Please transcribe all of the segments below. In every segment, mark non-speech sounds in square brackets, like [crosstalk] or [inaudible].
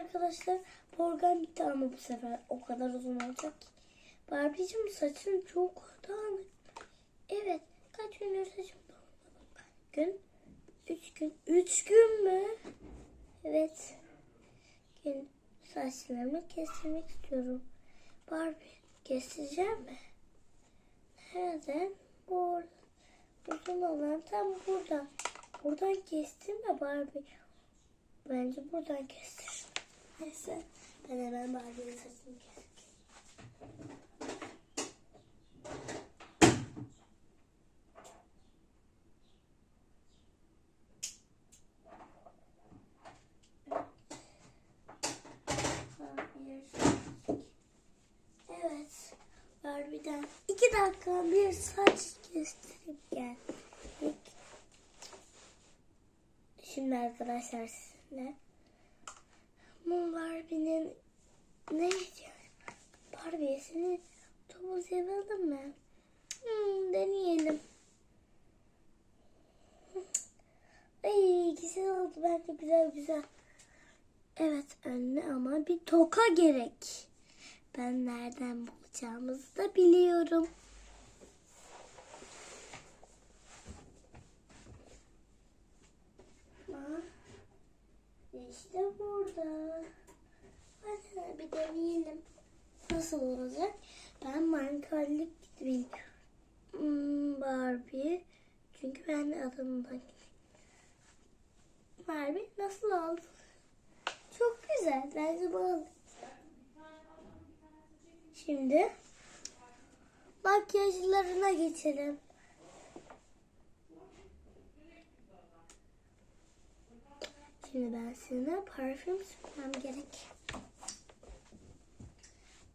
arkadaşlar. Borgan bitti ama bu sefer o kadar uzun olacak ki. Barbie'cim saçın çok dağınık. Evet. Kaç gündür saçım dağınık. Gün. Üç gün. Üç gün mü? Evet. Gün. Saçlarımı kestirmek istiyorum. Barbie kestireceğim mi? Nerede? Burada. Uzun olan tam burada. Buradan kestim de Barbie. Bence buradan kestir. Neyse. Ben hemen Barbie'nin saçını. Evet. Barbie'den iki dakika bir saç kestirip geldik. Şimdi arkadaşlar sizinle bu Barbie'nin ne? Barbie'ye seni topuz yapalım mı? Hmm, deneyelim. [laughs] Ay güzel oldu bence güzel güzel. Evet anne ama bir toka gerek. Ben nereden bulacağımızı da biliyorum. İşte burada. Deneyelim. Nasıl olacak? Ben mankarlık bilmiyorum. Hmm, Barbie. Çünkü ben adımdan Barbie nasıl oldu? Çok güzel. Bence bu Şimdi makyajlarına geçelim. Şimdi ben size parfüm sürmem gerek.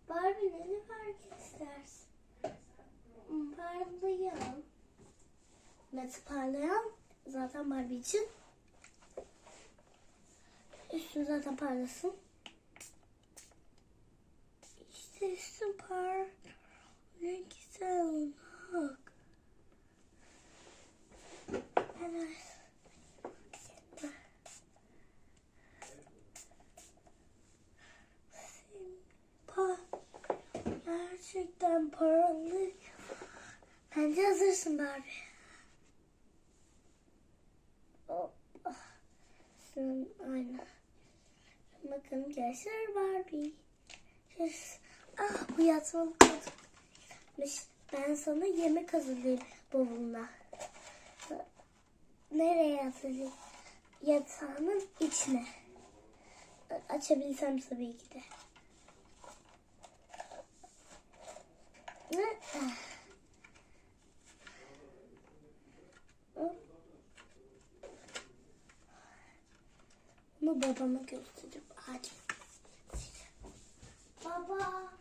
Barbie ne fark istersin? Parlayan. Nasıl parlayan? Zaten Barbie için. Üstü zaten parlasın. İşte üstün par. Ne güzel bak. Evet. Pa gerçekten paralı. Bence hazırsın Barbie. Hoppa. Sen aynen. Bakın gençler Barbie. Ah bu yatmalı koltukmuş. Ben sana yemek hazırlayayım bavuluna. Nereye hazırlayayım? Yatağının içine. Açabilsem tabii ki de. Ah. Hop. Bunu babama göstereceğim. Hadi. Baba.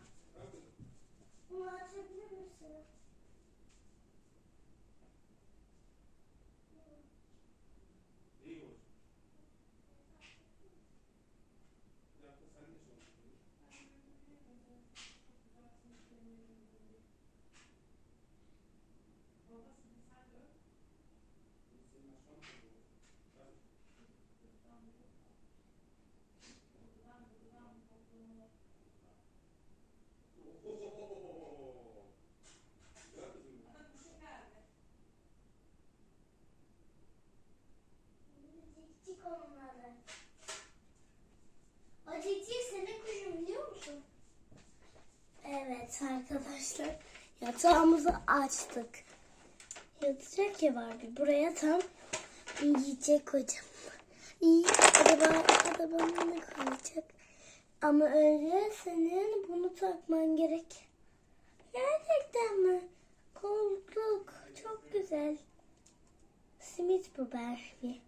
Evet arkadaşlar yatağımızı açtık. Yatacak ya Barbie. Buraya tam yiyecek koyacağım. İyi. Araba, arabamı ne koyacak? Ama önce senin bunu takman gerek. Gerçekten mi? Koltuk. Çok güzel. Simit bu Barbie.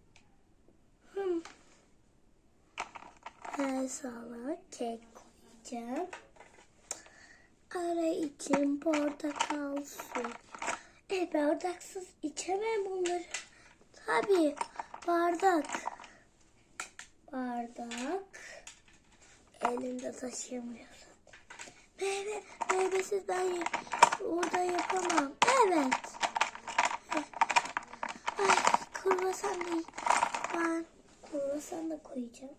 Hmm. Ben sana kek koyacağım. Ara için portakal su. E bardaksız içemem bunları. Tabii bardak. Bardak. Elinde taşıyamıyorsun. Meyve, meyvesiz ben orada yapamam. Evet. Ay, kruvasan değil. Ben kruvasan da koyacağım.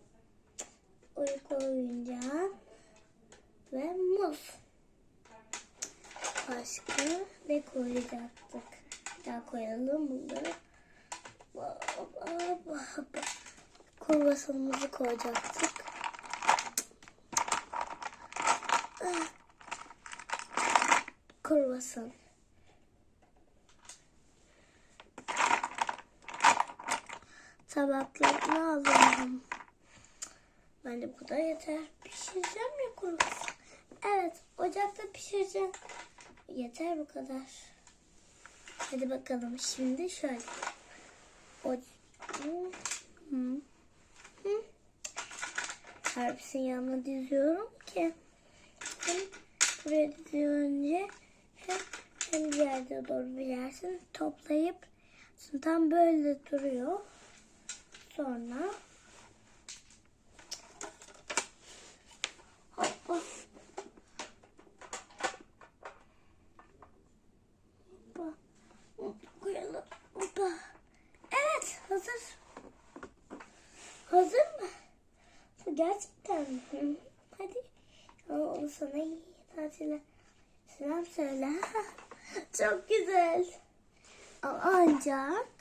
uyku oyuncağın ve muz. Başka ne koyacaktık? Daha koyalım bunları. Kurbasanımızı koyacaktık. Kurbasan. Tabaklarını alalım. Bence bu kadar yeter. Pişireceğim ya kurbasan. Evet, ocakta pişireceğim. Yeter bu kadar. Hadi bakalım şimdi şöyle. O... Hepsini yanına diziyorum ki buraya dizince hem, yerde doğru bilersin toplayıp tam böyle duruyor. Sonra koyalım hoppa. Evet hazır. Hazır mı? Gerçekten mi? Hadi. O sana iyi tatiller. Selam söyle. [laughs] Çok güzel. Ancak